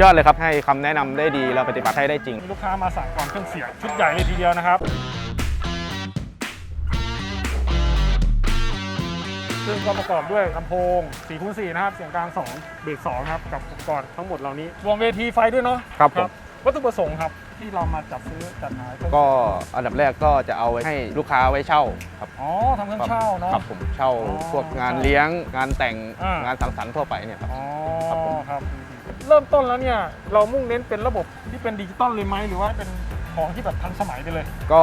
ยอดเลยครับ ให้คำแนะนำได้ดีแล้วปฏิบัติให้ได้จริงมีลูกค้ามาสั่งก่อนเครื่องเสียงชุดใหญ่เลยทีเดียวนะครับ ซึ่งก็ประกอบด้วยลำโพง4คูณ4นะครับ เสียงกลาง2เบส2ครับ กับอุปกรณ์ทั้งหมดเหล่านี้ รวมเวทีไฟด้วยเนาะครับผม วัตถุประสงค์ครับ ที่เรามาจัดซื้อจัดหาเครื่องก็อันดับแรกก็จะเอาไว้ให้ลูกค้าไว้เช่าครับอ๋อทำเครื่องเช่าเนาะ ครับผมเช่าอ๋อพวกงานเลี้ยงงานแต่งอ่าง งานสังสรรค์ทั่วไปเนี่ยครับ อ๋อครับผม ครับ เริ่มต้นแล้วเนี่ยเรามุ่งเน้นเป็นระบบที่เป็นดิจิตอลเลยไหมหรือว่าเป็นของที่แบบทันสมัยไปเลย ก็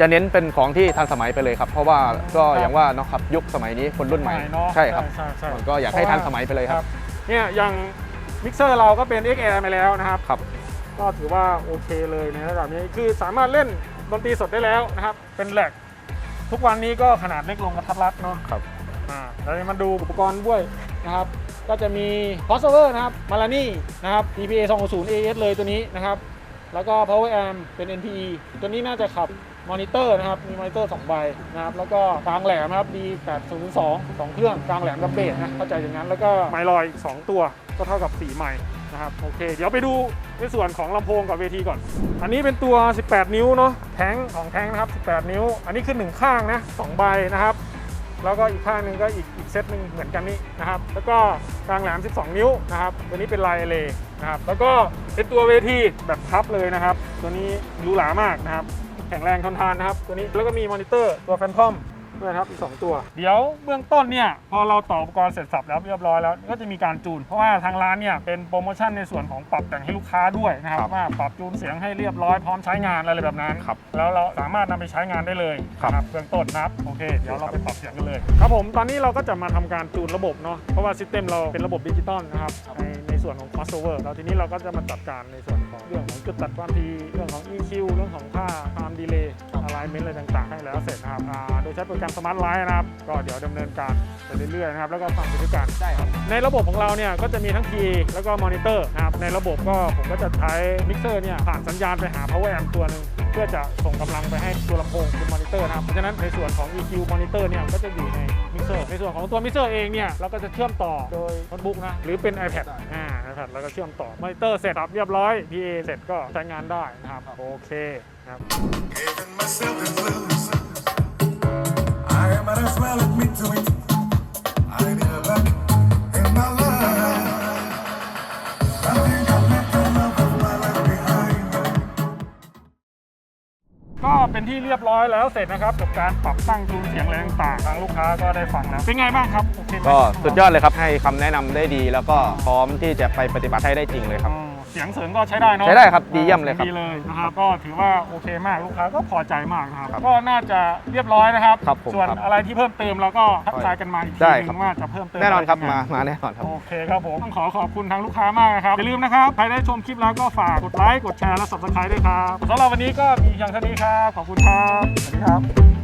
จะเน้นเป็นของที่ทันสมัยไปเลยครับ เพราะว่าก็อย่างว่าเนาะครับยุคสมัยนี้คนรุ่นใหม่เนาะใช่ครับใช่ใช่มันก็อยากให้ทันสมัยไปเลยครับเนี่ยอย่างมิกเซอร์เราก็เป็น XR ไปแล้วนะครับครับก็ถือว่าโอเคเลยในระดับนี้คือสามารถเล่นดนตรีสดได้แล้วนะครับ เป็นแหลกทุกวันนี้ก็ขนาดเล็กลงกระทัดรัดเนาะครับอ่าเราจะมาดูอุปกรณ์ด้วยนะครับ ก็จะมี crossover นะครับ m a l a n i นะครับ DPA 260 AS เลยตัวนี้นะครับ แล้วก็ power amp เป็น NPE ตัวนี้น่าจะขับมอนิเตอร์นะครับ มีมอนิเตอร์ 2 ใบนะครับ แล้วก็กลางแหลมนะครับ D802 สองเครื่องกลางแหลมกับเบสนะ เข้าใจอย่างนั้น แล้วก็ไมลอยอีก 2 ตัวก็เท่ากับ 4 ไมล์นะครับ โอเค เดี๋ยวไปดูในส่วนของลำโพงกับเวทีก่อน อันนี้เป็นตัว 18 นิ้วเนาะ แท้งของแท้งนะครับ 18 นิ้ว อันนี้คือ1ข้างนะ 2 ใบนะครับ แล้วก็อีกข้างหนึ่งก็อีกอีกเซตหนึ่งเหมือนกันนี่นะครับ แล้วก็กลางแหลม 12 นิ้วนะครับ ตัวนี้เป็นลายเลนะครับ แล้วก็เป็นตัวเวทีแบบพับเลยนะครับ ตัวนี้หรูหรามากนะครับ แข็งแรงทนทานนะครับ ตัวนี้แล้วก็มีมอนิเตอร์ตัวแฟนทอม นะครับอีก2ตัว เดี๋ยวเบื้องต้นเนี่ยพอเราต่ออุปกรณ์เสร็จสับแล้วเรียบร้อยแล้วก็จะมีการจูน เพราะว่าทางร้านเนี่ยเป็นโปรโมชั่นในส่วนของปรับแต่งให้ลูกค้าด้วยนะครับครับว่าปรับจูนเสียงให้เรียบร้อยพร้อมใช้งานอะไรแบบนั้นครับแล้วเราสามารถนำไปใช้งานได้เลยครับนะเบื้องต้นนะครับโอเคเดี๋ยวเราไปปรับเสียงกันเลย ครับผมตอนนี้เราก็จะมาทำการจูนระบบเนาะเพราะว่าซิสเต็มเราเป็นระบบดิจิตอลนะครับในในส่วนของ crossover แล้วทีนี้เราก็จะมาจัดการในส่วนของเรื่องของจุดตัดความถี่เรื่องของ EQ เรื่องของค่า time delay alignment อะไรต่างๆ ให้แล้วเสร็จนะครับอ่าโดยใช้โปรแกรม Smart Line นะครับ ก็เดี๋ยวดำเนินการไปเรื่อยๆนะครับแล้วก็ฟังไปด้วยกันได้ครับ ในระบบของเราเนี่ยก็จะมีทั้ง PA แล้วก็มอนิเตอร์นะครับในระบบก็ผมก็จะใช้มิกเซอร์เนี่ยผ่านสัญญาณไปหา power amp ตัวหนึ่ง เพื่อจะส่งกำลังไปให้ตัวลำโพงเป็นมอนิเตอร์นะครับเพราะฉะนั้นในส่วนของ EQ มอนิเตอร์เนี่ยก็จะอยู่ในมิกเซอร์ในส่วนของตัวมิกเซอร์เองเนี่ยเราก็จะเชื่อมต่อโดยโน้ตบุ๊กนะหรือเป็น iPad อ่า iPad แล้วก็เชื่อมต่อมอนิเตอร์เสร็จสับเรียบร้อย PA เสร็จก็ใช้งานได้นะครับโอเคครับ Giving myself the blues. I might as well admit to เป็นที่เรียบร้อยแล้วเสร็จนะครับกับการปรับตั้งจูนเสียงอะไรต่างๆทางลูกค้าก็ได้ฟังแล้วเป็นไงบ้างครับโอเคไหมก็สุดยอดเลยครับให้คำแนะนำได้ดี แล้วก็พร้อมที่จะไปปฏิบัติให้ได้จริงเลยครับอ๋อเสียงเสริงก็ใช้ได้เนาะใช้ได้ครับดีเยี่ยมเลยครับดีเลยนะครับก็ถือว่าโอเคมากลูกค้าก็พอใจมากนะครับครับก็น่าจะเรียบร้อยนะครับครับผมส่วนครับอะไรที่เพิ่มเติมเราก็ทักทายกันมาอีกทีได้นึครับงว่าจะเพิ่มเติมแน่นอนครับะไมามาแน่นอนครับโอเคครับผมต้องขอขอบคุณทางลูกค้ามากนะครับอย่าลืมนะครับใครได้ชมคลิปแล้วก็ฝากกดไลค์กดแชร์และ subscribe ด้วยครับสำหรับวันนี้ก็มีเพียงเท่านี้ครับขอบคุณครับสวัสดีครับ